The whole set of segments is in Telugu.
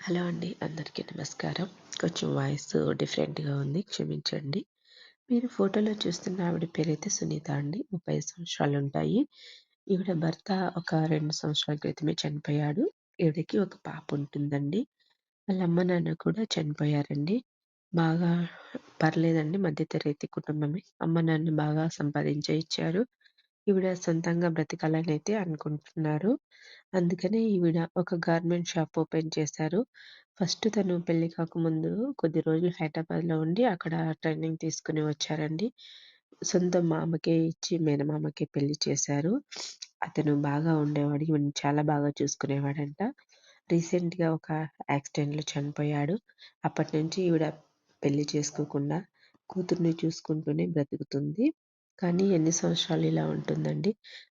హలో అండి అందరికీ నమస్కారం. కొంచెం వాయిస్ డిఫరెంట్గా ఉంది క్షమించండి. మీరు ఫోటోలో చూస్తున్న ఆవిడ పేరైతే సునీత అండి ముప్పై సంవత్సరాలు ఉంటాయి. ఈవిడ భర్త ఒక రెండు సంవత్సరాల క్రితమే చనిపోయాడు. ఈవిడకి ఒక పాప ఉంటుందండి. వాళ్ళ అమ్మ నాన్న కూడా చనిపోయారండి. బాగా పర్లేదండి మధ్యతరగతి కుటుంబమే. అమ్మ నాన్న బాగా సంపాదించే ఇచ్చారు ఈవిడ సొంతంగా బ్రతకాలని అయితే అనుకుంటున్నారు. అందుకనే ఈవిడ ఒక గార్మెంట్ షాప్ ఓపెన్ చేశారు. ఫస్ట్ తను పెళ్ళి కాకముందు కొద్ది రోజులు హైదరాబాద్లో ఉండి అక్కడ ట్రైనింగ్ తీసుకుని వచ్చారండి. సొంత మామకే ఇచ్చి మేనమామకే పెళ్ళి చేశారు. అతను బాగా ఉండేవాడు ఈవిని చాలా బాగా చూసుకునేవాడంట. రీసెంట్గా ఒక యాక్సిడెంట్లో చనిపోయాడు. అప్పటి నుంచి ఈవిడ పెళ్ళి చేసుకోకుండా కూతుర్ని చూసుకుంటూనే బ్రతుకుతుంది. కానీ ఎన్ని సంవత్సరాలు ఇలా ఉంటుందండి?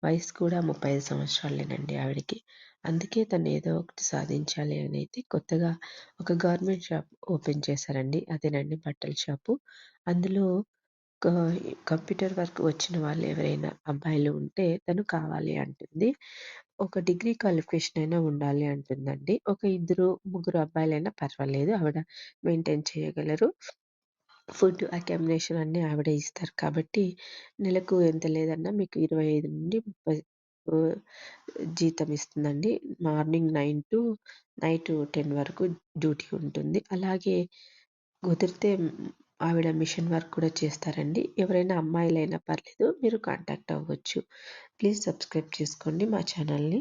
వయసు కూడా ముప్పై ఐదు సంవత్సరాలేనండి ఆవిడకి. అందుకే తను ఏదో ఒకటి సాధించాలి అని అయితే కొత్తగా ఒక గవర్నమెంట్ షాప్ ఓపెన్ చేశారండి. అదేనండి బట్టల షాపు. అందులో కంప్యూటర్ వర్క్ వచ్చిన వాళ్ళు ఎవరైనా అబ్బాయిలు ఉంటే తను కావాలి అంటుంది. ఒక డిగ్రీ క్వాలిఫికేషన్ అయినా ఉండాలి అంటుందండి. ఒక ఇద్దరు ముగ్గురు అబ్బాయిలైనా పర్వాలేదు. ఆవిడ మెయింటైన్ చేయగలరు. ఫుడ్ అకామిడేషన్ అన్నీ ఆవిడే ఇస్తారు. కాబట్టి నెలకు ఎంత లేదన్నా మీకు ఇరవై ఐదు నుండి ముప్పై జీతం ఇస్తుందండి. Morning nine to night ten వరకు డ్యూటీ ఉంటుంది. అలాగే కుదిరితే ఆవిడ మిషన్ వర్క్ కూడా చేస్తారండి. ఎవరైనా అమ్మాయిలైనా పర్లేదు మీరు కాంటాక్ట్ అవ్వచ్చు. ప్లీజ్ సబ్స్క్రైబ్ చేసుకోండి మా ఛానల్ని.